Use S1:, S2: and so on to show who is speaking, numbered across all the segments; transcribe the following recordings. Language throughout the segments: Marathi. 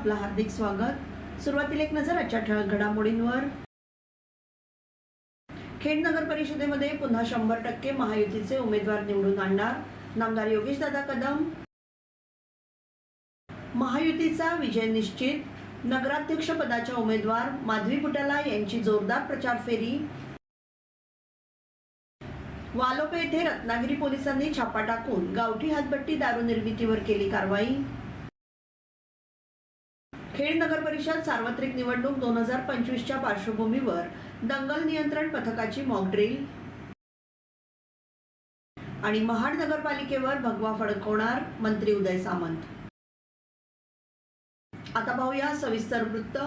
S1: आपलं हार्दिक स्वागत. सुरुवातीला एक नजर आजच्या ठळक घडामोडींवर. खेड नगर परिषदेमध्ये पुन्हा शंभर टक्के महायुतीचे उमेदवार निवडून आणणार. नामदार योगेश दादा कदम. महायुतीचा विजय निश्चित. नगराध्यक्ष पदाच्या उमेदवार माधवी बुटाला यांची जोरदार प्रचार फेरी. वालोपे येथे रत्नागिरी पोलिसांनी छापा टाकून गावठी हातबट्टी दारू निर्मितीवर केली कारवाई. खेड नगर परिषद सार्वत्रिक निवडणूक दोन हजार पंचवीसच्या पार्श्वभूमीवर दंगल नियंत्रण पथकाची मॉक ड्रिल आणि महाड नगरपालिकेवर भगवा फडकवणार मंत्री उदय सामंत. आता पाहूया सविस्तर वृत्त.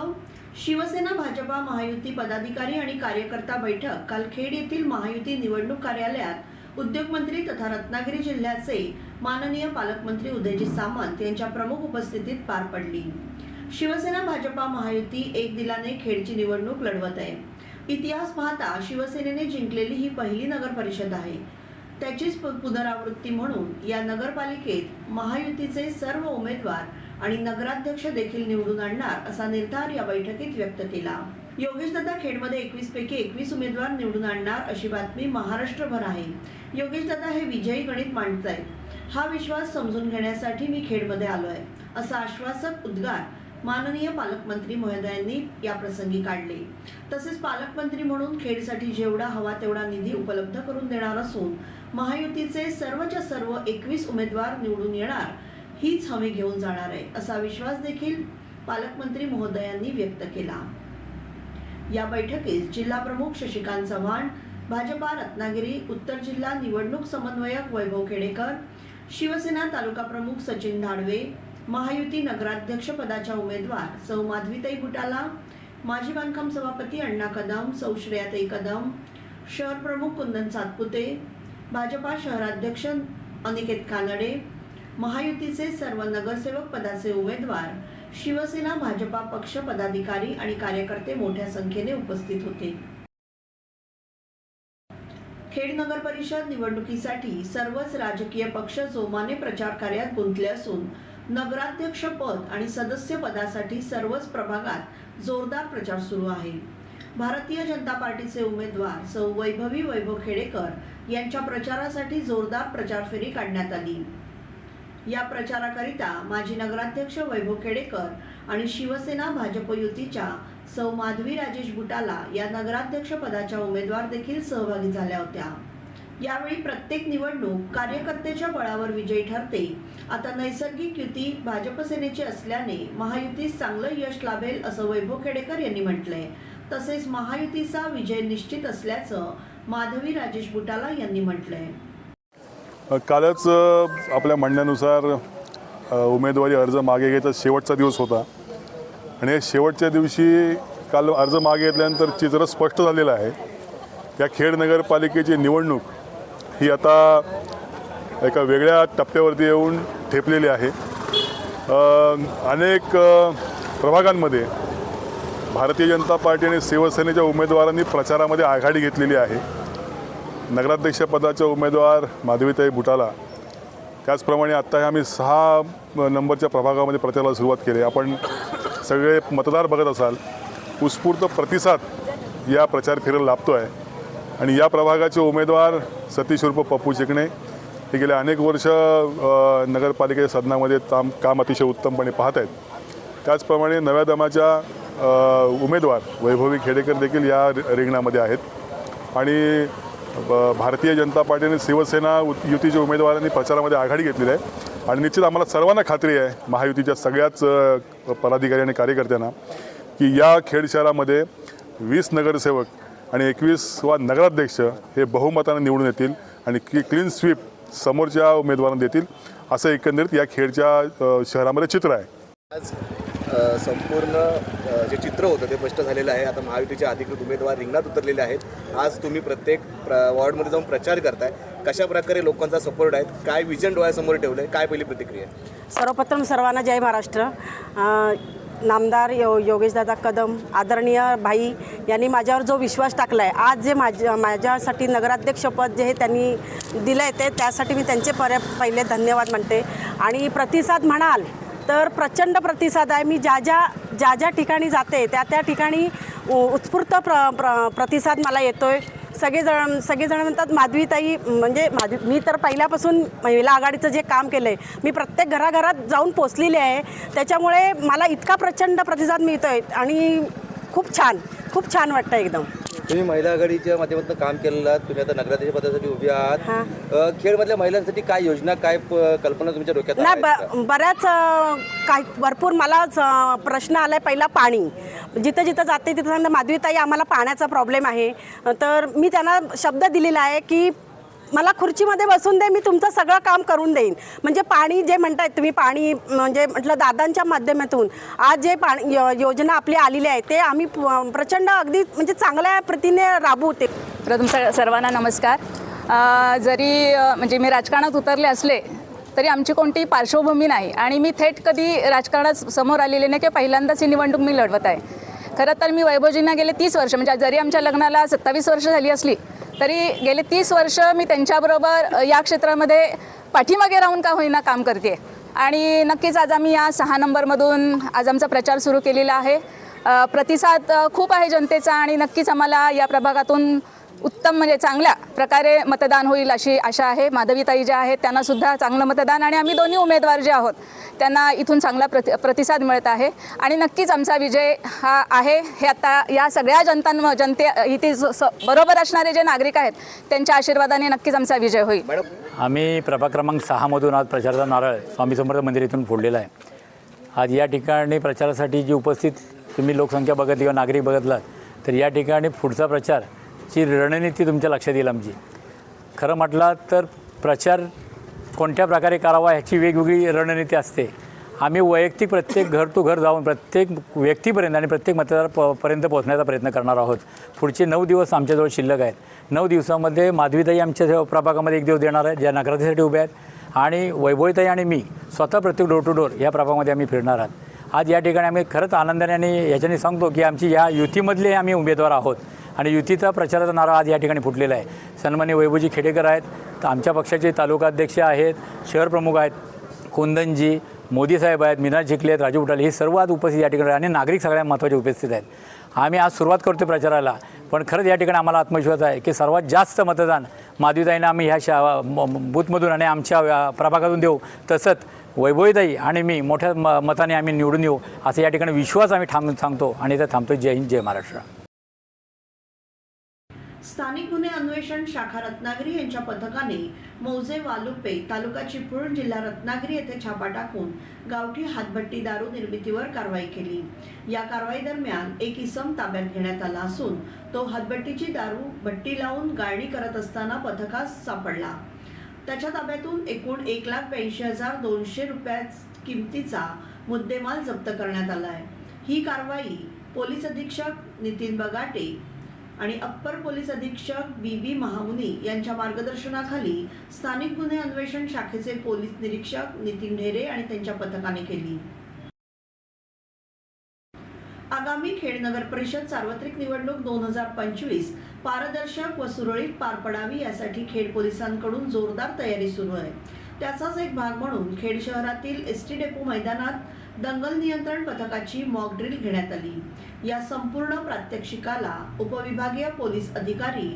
S1: शिवसेना भाजपा महायुती पदाधिकारी आणि कार्यकर्ता बैठक काल खेड येथील महायुती निवडणूक कार्यालयात उद्योगमंत्री तथा रत्नागिरी जिल्ह्याचे माननीय पालकमंत्री उदयजी सामंत यांच्या प्रमुख उपस्थितीत पार पडली. शिवसेना भाजपा महायुती एक दिलाने खेडची निवडणूक लढवत आहे. इतिहास पाहता शिवसेनेने जिंकलेली ही पहिली नगर परिषद आहे. त्याचीच पु- पुनरावृत्ती म्हणून या नगरपालिकेत महायुतीचे सर्व उमेदवार आणि नगराध्यक्ष देखील निवडून आणणार असा निर्धार या बैठकीत व्यक्त केला. योगेशदादा खेडमध्ये एकवीस पैकी एकवीस उमेदवार निवडून आणणार अशी बातमी महाराष्ट्रभर आहे. योगेशदादा हे विजयी गणित मांडत आहेत हा विश्वास समजून घेण्यासाठी मी खेडमध्ये आलो आहे असा आश्वासक उद्गार माननीय पालकमंत्री महोदयांनी या प्रसंगी काढले. तसेच पालकमंत्री म्हणून खेडसाठी जेवढा हवा तेवढा निधी उपलब्ध करून देणार असून महायुतीचे सर्वच्या सर्व एकवीस उमेदवार निवडून येणार हीच हमी घेऊन जाणार आहे असा विश्वास देखील पालकमंत्री महोदयांनी व्यक्त केला. या बैठकीस जिल्हा प्रमुख शशिकांत चव्हाण भाजपा रत्नागिरी उत्तर जिल्हा निवडणूक समन्वयक वैभव खेडेकर शिवसेना तालुका प्रमुख सचिन धाडवे महायुती नगराध्यक्ष पदाच्या उमेदवार सौ माधवीताई बुटाला माजी बांधकाम सभापती अण्णा कदम सौ श्रेयाताई कदम शहर प्रमुख कुंदन सातपुते भाजपा शहराध्यक्ष अनिकेत कानडे महायुतीचे सर्व नगरसेवक पदाचे उमेदवार शिवसेना भाजपा पक्ष पदाधिकारी आणि कार्यकर्ते मोठ्या संख्येने उपस्थित होते. खेड नगर परिषद निवडणुकीसाठी सर्वच राजकीय पक्ष जोमाने प्रचार कार्यात गुंतले असून नगराध्यक्ष पद आणि सदस्य पदासाठी सर्वच प्रभागात जोरदार प्रचार सुरू आहे. भारतीय जनता पार्टीचे उमेदवार सौ. वैभवी वैभव खेडेकर यांच्या प्रचारासाठी जोरदार प्रचार फेरी काढण्यात आली. या प्रचाराकरिता माजी नगराध्यक्ष वैभव खेडेकर आणि शिवसेना भाजप युतीच्या सौ. माधवी राजेश बुटाला या नगराध्यक्ष पदाच्या उमेदवार देखील सहभागी झाल्या होत्या. यावेळी प्रत्येक निवडणूक कार्यकर्त्याच्या बळावर विजयी ठरते. आता नैसर्गिक युती भाजप सेनेची असल्याने महायुतीस चांगलं यश लाभेल असं वैभव खेडेकर यांनी म्हटलंय. तसेच महायुतीचा विजय निश्चित असल्याचं माधवी राजेश बुटाला यांनी म्हटलंय.
S2: कालच आपल्या म्हणण्यानुसार उमेदवारी अर्ज मागे घ्यायचा शेवटचा दिवस होता. आणि शेवटच्या दिवशी काल अर्ज मागे घेतल्यानंतर चित्र स्पष्ट झालेलं आहे. या खेड नगरपालिकेची निवडणूक ही आता एका वेगळ्या टप्प्यावरती येऊन ठेपलेली आहे. अनेक प्रभागांमध्ये भारतीय जनता पार्टी आणि शिवसेनेच्या उमेदवारांनी प्रचारामध्ये आघाडी घेतलेली आहे. नगराध्यक्षपदाच्या उमेदवार माधवीताई बुटाला. त्याचप्रमाणे आत्ता हे आम्ही सहा नंबरच्या प्रभागामध्ये प्रचाराला सुरुवात केली. आपण सगळे मतदार बघत असाल उत्स्फूर्त प्रतिसाद या प्रचार फेरीला लाभतो आहे आणि या प्रभागाचे उमेदवार सतीश उर्फ पप्पू चिकणे. हे गेले अनेक वर्ष नगरपालिकेच्या सदनामध्ये काम काम अतिशय उत्तमपणे पाहत आहेत. त्याचप्रमाणे नव्या दमाच्या उमेदवार वैभवी खेडेकर देखील या रिंगणामध्ये आहेत. आणि ब- भारतीय जनता पार्टी आणि शिवसेना युतीच्या उमेदवारांनी प्रचारामध्ये आघाडी घेतलेली आहे. आणि निश्चित आम्हाला सर्वांना खात्री आहे महायुतीच्या सगळ्याच पदाधिकारी आणि कार्यकर्त्यांना की या खेड शहरामध्ये वीस नगरसेवक आणि एकवीस वा नगराध्यक्ष हे बहुमताने निवडून येतील आणि की क्लीन स्वीप समोरच्या उमेदवारांना देतील असं एकंदरीत या खेडच्या शहरामध्ये चित्र आहे.
S3: आज संपूर्ण जे चित्र होतं ते स्पष्ट झालेलं आहे. आता महायुतीचे अधिकृत उमेदवार रिंगणात उतरलेले आहेत. आज तुम्ही प्रत्येक प्र वॉर्डमध्ये जाऊन प्रचार करताय. कशा प्रकारे लोकांचा सपोर्ट आहे काय विजन डोळ्यासमोर ठेवलं आहे काय पहिली प्रतिक्रिया आहे?
S4: सर्वप्रथम सर्वांना जय महाराष्ट्र. नामदार यो योगेशदादा कदम आदरणीय भाई यांनी माझ्यावर जो विश्वास टाकला आहे आज जे माझ्या माझ्यासाठी नगराध्यक्षपद जे हे त्यांनी दिलं आहे ते त्यासाठी मी त्यांचे पर पहिले धन्यवाद म्हणते. आणि प्रतिसाद म्हणाल तर प्रचंड प्रतिसाद आहे. मी ज्या ज्या ज्या ज्या ठिकाणी जाते त्या त्या ठिकाणी उ- उत्स्फूर्त प्र प्र प्रतिसाद मला येतो आहे सगळेजण सगळेजण म्हणतात माधवीताई म्हणजे माधवी मी तर पहिल्यापासून महिला आघाडीचं जे काम केलं आहे मी प्रत्येक घराघरात जाऊन पोचलेली आहे. त्याच्यामुळे मला इतका प्रचंड प्रतिसाद मिळतो आहे आणि खूप छान खूप छान वाटतं एकदम.
S5: तुम्ही महिला आघाडीच्या माध्यमातून काम केलेलं आहात तुम्ही आता नगराध्यक्ष पदासाठी उभी आहात
S4: हां.
S5: खेडमधल्या महिलांसाठी काय योजना काय कल्पना तुमच्या डोक्यात
S4: नाही? ब बऱ्याच अ, काही भरपूर मला ज- प्रश्न आला आहे पहिला पाणी जिथं जिथं जाते तिथं सांगता माधवीताई आम्हाला पाण्याचा प्रॉब्लेम आहे तर मी त्यांना शब्द दिलेला आहे की मला खुर्चीमध्ये बसून दे मी तुमचं सगळं काम करून देईन. म्हणजे पाणी जे म्हणतायत तुम्ही पाणी म्हणजे म्हटलं दादांच्या माध्यमातून आज जे पाणी योजना आपली आलेली आहे ते आम्ही प- प्रचंड अगदी म्हणजे चांगल्या प्रतीने राबवते.
S6: प्रथम स सर्वांना नमस्कार. जरी म्हणजे मी राजकारणात उतरले असले तरी आमची कोणती पार्श्वभूमी नाही. आणि मी थेट कधी राजकारणात समोर आलेले नाही की पहिल्यांदाच ही निवडणूक मी लढवत आहे. खरं तर मी वैभवजींना गेले तीस वर्ष म्हणजे जरी आमच्या लग्नाला सत्तावीस वर्ष झाली असली तरी गेले तीस वर्ष मी त्यांच्याबरोबर या क्षेत्रामध्ये पाठीमागे राहून का होईना काम करते. आणि नक्कीच आज आम्ही या सहा नंबरमधून आज आमचा प्रचार सुरू केलेला आहे. प्रतिसाद खूप आहे जनतेचा आणि नक्कीच आम्हाला या प्रभागातून उत्तम म्हणजे चांगल्या प्रकारे मतदान होईल अशी आशा आहे. माधवीताई ज्या आहेत त्यांना सुद्धा चांगलं मतदान आणि आम्ही दोन्ही उमेदवार जे आहोत त्यांना इथून चांगला प्रति प्रतिसाद मिळत आहे. आणि नक्कीच आमचा विजय हा आहे. हे आता या सगळ्या जनतां जनते इथे बरोबर असणारे जे नागरिक आहेत त्यांच्या आशीर्वादाने नक्कीच आमचा विजय होईल.
S7: आम्ही प्रभाग क्रमांक सहामधून आज प्रचाराचा नारळ स्वामी समर्थ मंदिर इथून फोडलेला आहे. आज या ठिकाणी प्रचारासाठी जी उपस्थित तुम्ही लोकसंख्या बघितली किंवा नागरिक बघितलात तर या ठिकाणी पुढचा ची रणनीती तुमच्या लक्षात येईल आमची. खरं म्हटलं तर प्रचार कोणत्या प्रकारे करावा ह्याची वेगवेगळी रणनीती असते. आम्ही वैयक्तिक प्रत्येक घर टू घर जाऊन प्रत्येक व्यक्तीपर्यंत आणि प्रत्येक मतदार प पर्यंत पोहोचण्याचा प्रयत्न करणार आहोत. पुढचे नऊ दिवस आमच्याजवळ शिल्लक आहेत. नऊ दिवसामध्ये माधवीताई आमच्या प्रभागामध्ये एक दिवस देणार आहेत. ज्या नगरातीसाठी उभ्या आहेत. आणि वैभवीताई आणि मी स्वतः प्रत्येक डोर टू डोर या प्रभागामध्ये आम्ही फिरणार आहात. आज या ठिकाणी आम्ही खरंच आनंदाने आणि याच्याने सांगतो की आमची या युतीमधले आम्ही उमेदवार आहोत. आणि युतीचा प्रचाराचा नारा आज या ठिकाणी फुटलेला आहे. सन्मान्य वैभवजी खेडेकर आहेत तर आमच्या पक्षाचे तालुकाध्यक्ष आहेत शहर प्रमुख आहेत कुंदनजी मोदी साहेब आहेत मीना चिखले आहेत राजू उटाले हे सर्व आज उपस्थित या ठिकाणी आणि नागरिक सगळ्या महत्त्वाचे उपस्थित आहेत. आम्ही आज सुरुवात करतो प्रचाराला पण खरंच या ठिकाणी आम्हाला आत्मविश्वास आहे की सर्वात जास्त मतदान माधवीताईंना आम्ही ह्या शा बूथमधून आणि आमच्या प्रभागातून देऊ. तसंच वैभवीताई आणि मी मोठ्या म मताने आम्ही निवडून येऊ असं या ठिकाणी विश्वास आम्ही थांब सांगतो आणि इथं थांबतो जय हिंद जय महाराष्ट्र.
S1: स्थानिक गुन्हे अन्वेषण शाखा रत्नागिरी यांच्या पथकाने मौजे वालुपे तालुका चिपळूण जिल्हा रत्नागिरी येथे छापा टाकून गावठी हातभट्टी दारू निर्मितीवर कारवाई केली. या कारवाई दरम्यान एक इसम ताब्यात घेण्यात आला असून तो हातभट्टीची दारू भट्टी लावून गाळणी करत असताना पथकास सापडला. त्याच्या ताब्यातून एकूण एक लाख ब्याऐंशी हजार दोनशे रुपया किमतीचा मुद्देमाल जप्त करण्यात आला आहे ही कारवाई पोलीस अधीक्षक नितीन बगाटे आणि अप्पर पोलीस अधीक्षक बी बी महामुनी यांच्या मार्गदर्शनाखाली स्थानिक गुन्हे अन्वेषण शाखेचे पोलीस निरीक्षक नितीन ढेरे आणि त्यांच्या पथकाने केली. आगामी खेड नगर परिषद सार्वत्रिक निवडणूक दोन हजार पंचवीस पारदर्शक व सुरळीत पार पडावी यासाठी खेड पोलिसांकडून जोरदार तयारी सुरू आहे. त्याचाच एक भाग म्हणून खेड शहरातील एस टी डेपो मैदानात दंगल नियंत्रण पथकाची मॉक ड्रिल घेण्यात आली. या संपूर्ण प्रात्यक्षिकाला उपविभागीय पोलीस अधिकारी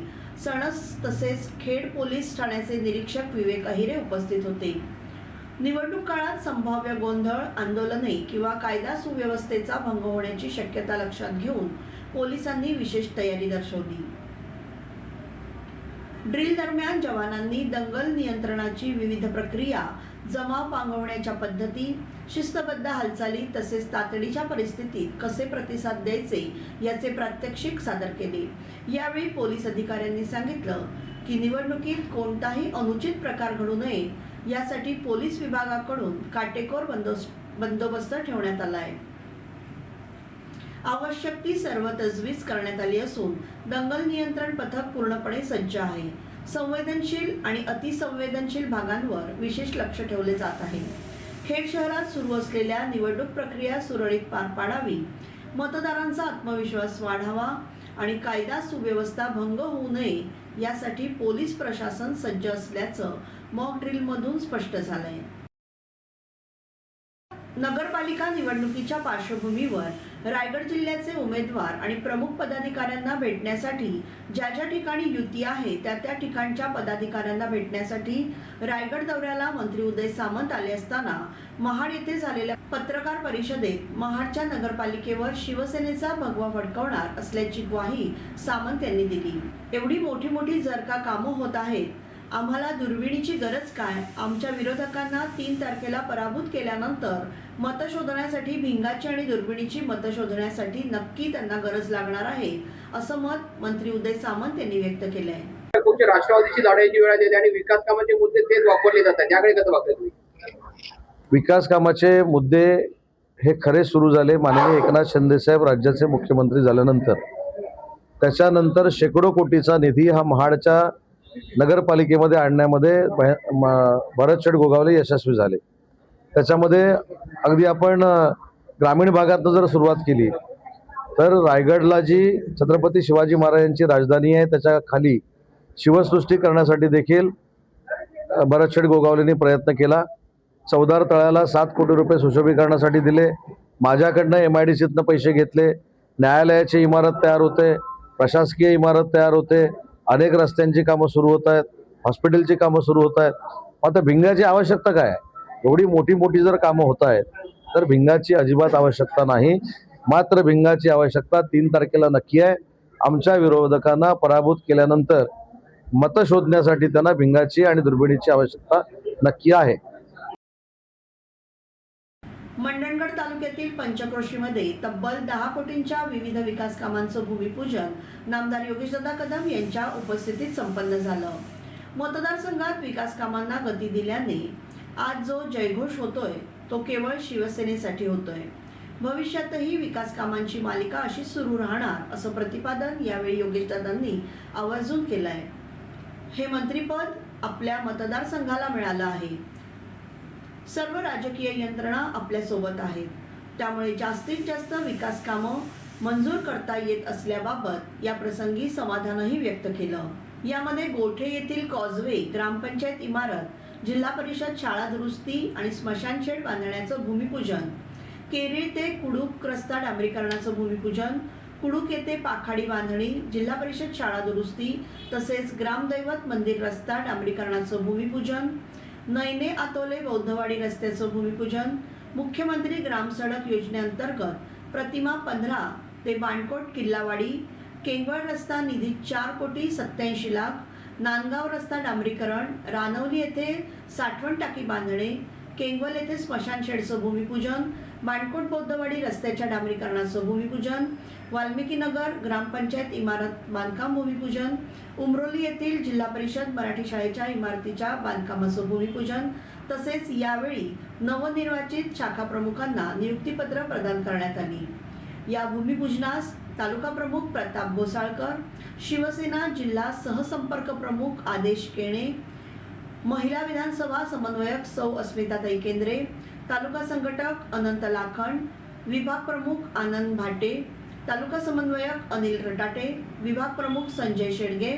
S1: सणस तसेच खेड पोलीस ठाण्याचे निरीक्षक विवेक अहिरे उपस्थित होते. निवडणूक काळात संभाव्य गोंधळ आंदोलने किंवा कायदा सुव्यवस्थेचा भंग होण्याची शक्यता लक्षात घेऊन पोलिसांनी विशेष तयारी दर्शवली. ड्रिल दरम्यान जवानांनी दंगल नियंत्रणाची विविध प्रक्रिया जमाव पांगवण्याच्या पद्धती शिस्तबद्ध हालचाली तसेच तातडीच्या परिस्थितीत कसे प्रतिसाद द्यायचे याचे प्रात्यक्षिक सादर केले. यावेळी पोलीस अधिकाऱ्यांनी सांगितलं की निवडणुकीत कोणताही अनुचित प्रकार घडू नये यासाठी पोलीस विभागाकडून काटेकोर बंदोबस्त बंदोबस्त ठेवण्यात आला आहे. आवश्यक ती सर्व तजवीज करण्यात आली असून दंगल नियंत्रण पथक पूर्णपणे सज्ज आहे. संवेदनशील आणि अतिसंवेदनशील भागांवर विशेष लक्ष ठेवले जात आहे. खेड शहरात सुरू असलेल्या निवडणूक प्रक्रिया सुरळीत पार पाडावी. मतदारांचा आत्मविश्वास वाढावा आणि कायदा सुव्यवस्था भंग होऊ नये यासाठी पोलीस प्रशासन सज्ज असल्याचं मॉक ड्रिलमधून स्पष्ट झालंय. नगरपालिका निवडणुकीच्या पार्श्वभूमीवर रायगड जिल्ह्याचे उमेदवार आणि प्रमुख पदाधिकाऱ्यांना भेटण्यासाठी ज्या ज्या ठिकाणी युती आहे त्या त्या ठिकाणच्या पदाधिकाऱ्यांना भेटण्यासाठी रायगड दौऱ्याला मंत्री उदय सामंत आले असताना महाड येथे झालेल्या पत्रकार परिषदेत महाडच्या नगरपालिकेवर शिवसेनेचा भगवा फडकवणार असल्याची ग्वाही सामंत यांनी दिली. एवढी मोठी मोठी जर का कामं होत आहेत आम्हाला दुर्बिणीची गरज काय? आमच्या विरोधकांना तीन तारखेला पराभूत केल्यानंतर मतं शोधण्यासाठी भिंगाची आणि दुर्बिणीची मतं शोधण्यासाठी नक्की त्यांना गरज लागणार आहे असं मत मंत्री उदय सामंत यांनी व्यक्त केलं आहे
S8: राष्ट्रवादीची लढाईची वेळ येते आणि विकास कामाचे मुद्दे तेच वापरले जातात. याकडे कसं बघता तुम्ही?
S9: विकास कामाचे मुद्दे हे खरे सुरू झाले माननीय एकनाथ शिंदेसाहेब राज्याचे मुख्यमंत्री झाल्यानंतर. त्याच्यानंतर शेकडो कोटीचा निधी हा महाडच्या नगरपालिकेमध्ये आणण्यामध्ये भय- म- भरत शेठ गोगावले यशस्वी झाले. त्याच्यामध्ये अगदी आपण ग्रामीण भागातनं जर सुरुवात केली तर रायगडला जी छत्रपती शिवाजी महाराजांची राजधानी आहे त्याच्याखाली शिवसृष्टी करण्यासाठी देखील भरत शेठ गोगावलेंनी प्रयत्न केला. चौदार तळ्याला सात कोटी रुपये सुशोभीकरणासाठी दिले. माझ्याकडनं एम आय डी सीतनं पैसे घेतले. न्यायालयाची इमारत तयार होते. प्रशासकीय इमारत तयार होते. अनेक रस्त्यांची कामं सुरू होत आहेत हॉस्पिटलची कामं सुरू होत आहेत. आता भिंगाची आवश्यकता काय? एवढी मोठी मोठी जर कामं होत आहेत तर भिंगाची अजिबात आवश्यकता नाही. मात्र भिंगाची आवश्यकता तीन तारखेला नक्की आहे. आमच्या विरोधकांना पराभूत केल्यानंतर मतं शोधण्यासाठी त्यांना भिंगाची आणि दुर्बिणीची आवश्यकता नक्की आहे
S1: मंडणगड तालुक्यातील पंचक्रोशीमध्ये तब्बल दहा कोटींच्या विविध विकास कामांचं भूमिपूजन नामदार योगेशदादा कदम यांच्या उपस्थितीत संपन्न झालं. मतदारसंघात विकास कामांना गती दिल्याने आज जो जयघोष होतोय तो केवळ शिवसेनेसाठी होतोय. भविष्यातही विकास कामांची मालिका अशी सुरू राहणार असं प्रतिपादन यावेळी योगेशदादांनी आवर्जून केलंय. हे मंत्रीपद आपल्या मतदारसंघाला मिळालं आहे. सर्व राजकीय यंत्रणा आपल्यासोबत आहेत. त्यामुळे जास्तीत जास्त विकास कामं मंजूर करता येत असल्याबाबत या प्रसंगी समाधानही व्यक्त केलं. यामध्ये गोठे येथील कॉजवे ग्रामपंचायत इमारत जिल्हा परिषद शाळा दुरुस्ती आणि स्मशानशेड बांधण्याचं भूमिपूजन केरळ ते कुडूक रस्ता डांबरीकरणाचं भूमिपूजन कुडूक येथे पाखाडी बांधणी जिल्हा परिषद शाळा दुरुस्ती तसेच ग्रामदैवत मंदिर रस्ता डांबरीकरणाचं भूमिपूजन नैने आतोले बौद्धवाडी रस्त्याचं भूमिपूजन मुख्यमंत्री ग्राम सडक योजनेअंतर्गत प्रतिमा पंधरा ते बाणकोट किल्लावाडी केंगवळ रस्ता निधी चार कोटी सत्याऐंशी लाख नांदगाव रस्ता डांबरीकरण रानवली येथे साठवण टाकी बांधणे केंगवल येथे स्मशानशेडचं भूमिपूजन बाणकोट बौद्धवाडी रस्त्याच्या डांबरीकरणाचं भूमिपूजन वाल्मिकीनगर ग्रामपंचायत इमारत बांधकाम भूमिपूजन उमरोली येथील जिल्हा परिषद मराठी शाळेच्या इमारतीच्या बांधकामाचं भूमिपूजन तसेच यावेळी नवनिर्वाचित शाखा प्रमुखांना नियुक्तीपत्र प्रदान करण्यात आली. या भूमिपूजनास तालुका प्रमुख प्रताप गोसाळकर शिवसेना जिल्हा सहसंपर्क प्रमुख आदेश केणे महिला विधानसभा समन्वयक सौ अस्मिताताई केंद्रे तालुका संघटक अनंत लाखंड विभाग प्रमुख आनंद भाटे तालुका समन्वयक अनिल रटाटे विभाग प्रमुख संजय शेडगे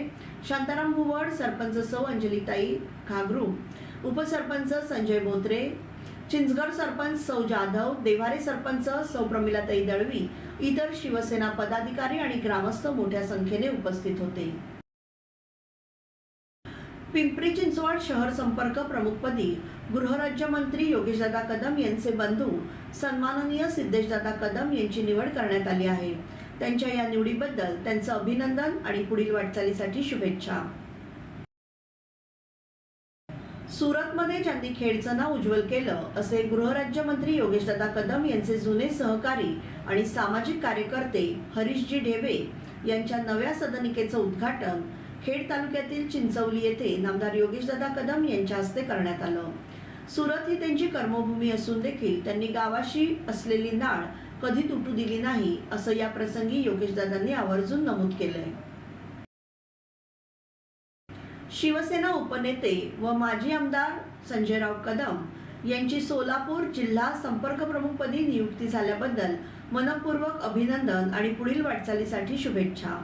S1: शांताराम भुवड सरपंच सौ अंजलीताई घागरू उपसरपंच संजय बोत्रे चिंचगड सरपंच सौ जाधव देवारे सरपंच सौ प्रमिलाताई दळवी इतर शिवसेना पदाधिकारी आणि ग्रामस्थ मोठ्या संख्येने उपस्थित होते. पिंपरी चिंचवड शहर संपर्क प्रमुखपदी गृहराज्यमंत्री योगेशदादा कदम यांचे बंधू सन्माननीय सिद्धेशदादा कदम यांची निवड करण्यात आली आहे. त्यांच्या या निवडीबद्दल त्यांचं अभिनंदन आणि पुढील वाटचालीसाठी शुभेच्छा. सुरतमध्ये ज्यांनी खेडचं नाव उज्ज्वल केलं असे गृहराज्यमंत्री योगेशदादा कदम यांचे जुने सहकारी आणि सामाजिक कार्यकर्ते हरीशजी ढेबे यांच्या नव्या सदनिकेचं उद्घाटन खेड तालुक्यातील चिंचवली येथे नामदार योगेशदादा कदम यांच्या हस्ते करण्यात आलं. सुरत ही त्यांची कर्मभूमी असून देखील त्यांनी गावाशी असलेली नाळ कधी तुटू दिली नाही असं या प्रसंगी योगेशदादांनी आवर्जून नमूद केलंय. शिवसेना उपनेते व माजी आमदार संजयराव कदम यांची सोलापूर जिल्हा संपर्क प्रमुखपदी नियुक्ती झाल्याबद्दल मनपूर्वक अभिनंदन आणि पुढील वाटचालीसाठी शुभेच्छा.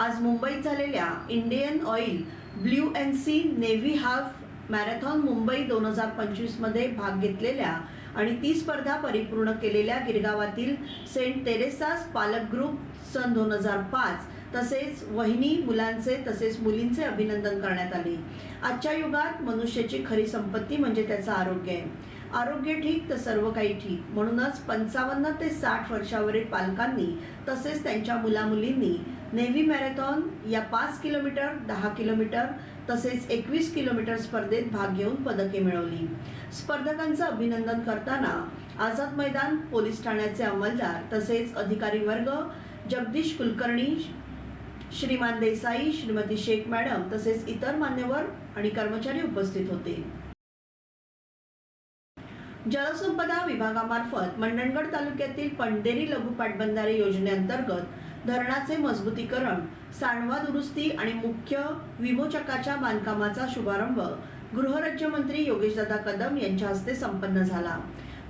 S1: आज मुंबईत झालेल्या Indian Oil blue N C navy half marathon Mumbai दोन हजार पंचवीसमध्ये भाग घेतलेल्या आणि ती स्पर्धा परिपूर्ण केलेल्या गिरगावातील सेंट तेरेसास पालक ग्रुप सन दोन हजार पाच तसेच वहिनी मुलांचे तसेच मुलींचे अभिनंदन करण्यात आले. आजच्या युगात मनुष्याची खरी संपत्ती म्हणजे त्याचं आरोग्य आहे. आरोग्य ठीक तर सर्व काही ठीक. म्हणूनच पंचावन्न ते साठ वर्षावरील पालकांनी तसेच त्यांच्या मुलामुलींनी नेव्ही मॅरेथॉन या पाच किलोमीटर दहा किलोमीटर तसेच एकवीस किलोमीटर स्पर्धेत भाग घेऊन पदके मिळवली. स्पर्धकांचं अभिनंदन करताना आझाद मैदान पोलीस ठाण्याचे अंमलदार तसेच अधिकारी वर्ग जगदीश कुलकर्णी श्रीमान देसाई श्रीमती शेख मॅडम तसेच इतर मान्यवर आणि कर्मचारी उपस्थित होते. जलसंपदा विभागामार्फत मंडणगड तालुक्यातील पंढेरी लघु पाटबंधारे योजनेअंतर्गत धरणाचे मजबूतीकरण सांडवा दुरुस्ती आणि मुख्य विमोचकाच्या बांधकामाचा शुभारंभ गृहराज्यमंत्री योगेशदादा कदम यांच्या हस्ते संपन्न झाला.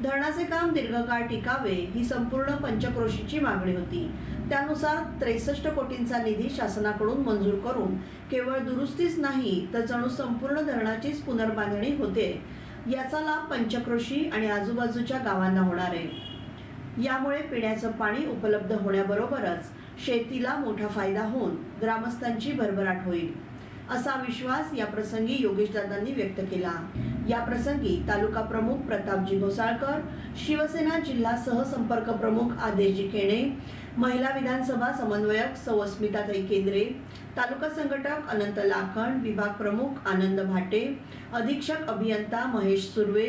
S1: धरणाचे काम दीर्घकाळ टिकावे ही संपूर्ण पंचक्रोशीची मागणी होती. त्यानुसार त्रेसष्ट कोटींचा निधी शासनाकडून मंजूर करून केवळ दुरुस्तीच नाही तर जणू संपूर्ण धरणाचीच पुनर्बांधणी होते याचा लाभ पंचक्रोशी आणि आजूबाजूच्या गावांना होणार आहे. यामुळे पिण्याचं पाणी उपलब्ध होण्याबरोबरच शेतीला मोठा फायदा होऊन ग्रामस्थांची भरभराट होईल असा विश्वास या प्रसंगी योगेशदादांनी व्यक्त केला. या प्रसंगी तालुका प्रमुख प्रतापजी घोसाळकर शिवसेना जिल्हा सहसंपर्क प्रमुख आदेशजी केणे महिला विधानसभा समन्वयक सौ अस्मिताताई केंद्रे तालुका संघटक अनंत लाखण विभाग प्रमुख आनंद भाटे अधीक्षक अभियंता महेश सुर्वे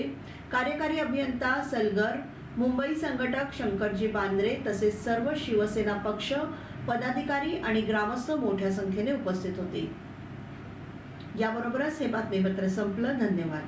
S1: कार्यकारी अभियंता सलगर मुंबई संघटक शंकरजी बांद्रे तसेच सर्व शिवसेना पक्ष पदाधिकारी आणि ग्रामस्थ मोठ्या संख्येने उपस्थित होते. याबरोबरच हे बातमीपत्र संपलं. धन्यवाद.